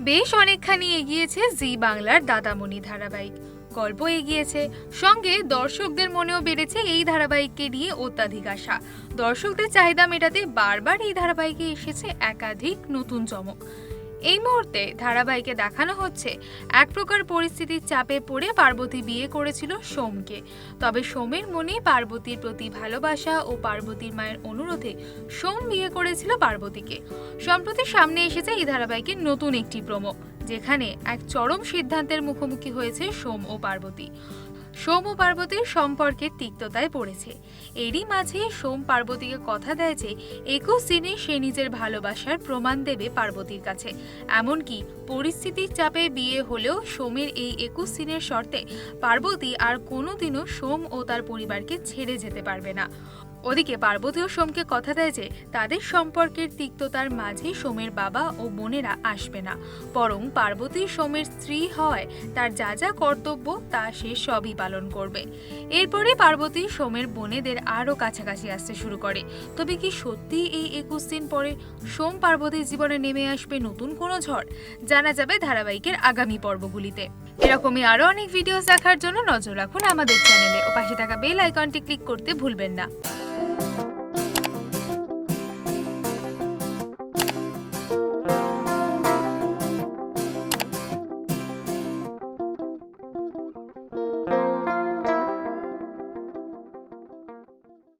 বেশ অনেকখানি এগিয়েছে জি বাংলার দাদামণি ধারাবাহিক। গল্প এগিয়েছে, সঙ্গে দর্শকদের মনেও বেড়েছে এই ধারাবাহিককে নিয়ে অত্যাধিক আশা। দর্শকদের চাহিদা মেটাতে বারবার এই ধারাবাহিকে এসেছে একাধিক নতুন চমক। এই মুহূর্তে ধারাবাহিকে দেখানো হচ্ছে এক প্রকার পরিস্থিতির চাপে পড়ে পার্বতী বিয়ে করেছিল সোমকে। তবে সোমের মনে পার্বতীর প্রতি ভালোবাসা ও পার্বতীর মায়ের অনুরোধে সোম বিয়ে করেছিল পার্বতীকে। সম্প্রতি সামনে এসেছে এই ধারাবাহিকের নতুন একটি প্রোমো, যেখানে এক চরম সিদ্ধান্তের মুখোমুখি হয়েছে সোম ও পার্বতী। সোম ও পার্বতীর সম্পর্কের তিক্ততায় পড়েছে। এরই মাঝে সোম পার্বতীকে কথা দেয় যে, একুশ দিনে সে নিজের ভালোবাসার প্রমাণ দেবে পার্বতীর কাছে। এমনকি পরিস্থিতির চাপে বিয়ে হলেও সোমের এই একুশ দিনের শর্তে পার্বতী আর কোনোদিনও সোম ও তার পরিবারকে ছেড়ে যেতে পারবে না। ওদিকে পার্বতী ও সোমকে কথা দেয় যে তাদের সম্পর্কের তিক্ততার মাঝে সোমের বাবা ও বোনেরা আসবে না। বরং পার্বতী সোমের স্ত্রী হওয়ায় তার যা যা কর্তব্য তা সে সবই পালন করবে। এরপরে পার্বতী সোমের বোনেদের আরও কাছাকাছি আসতে শুরু করে। তবে কি সত্যি এই একুশ দিন পরে সোম পার্বতীর জীবনে নেমে আসবে নতুন কোনো ঝড়? জানা যাবে ধারাবাহিকের আগামী পর্বগুলিতে। এরকমই আরও অনেক ভিডিওস দেখার জন্য নজর রাখুন আমাদের চ্যানেলে ও পাশে থাকা বেল আইকনটি ক্লিক করতে ভুলবেন না। you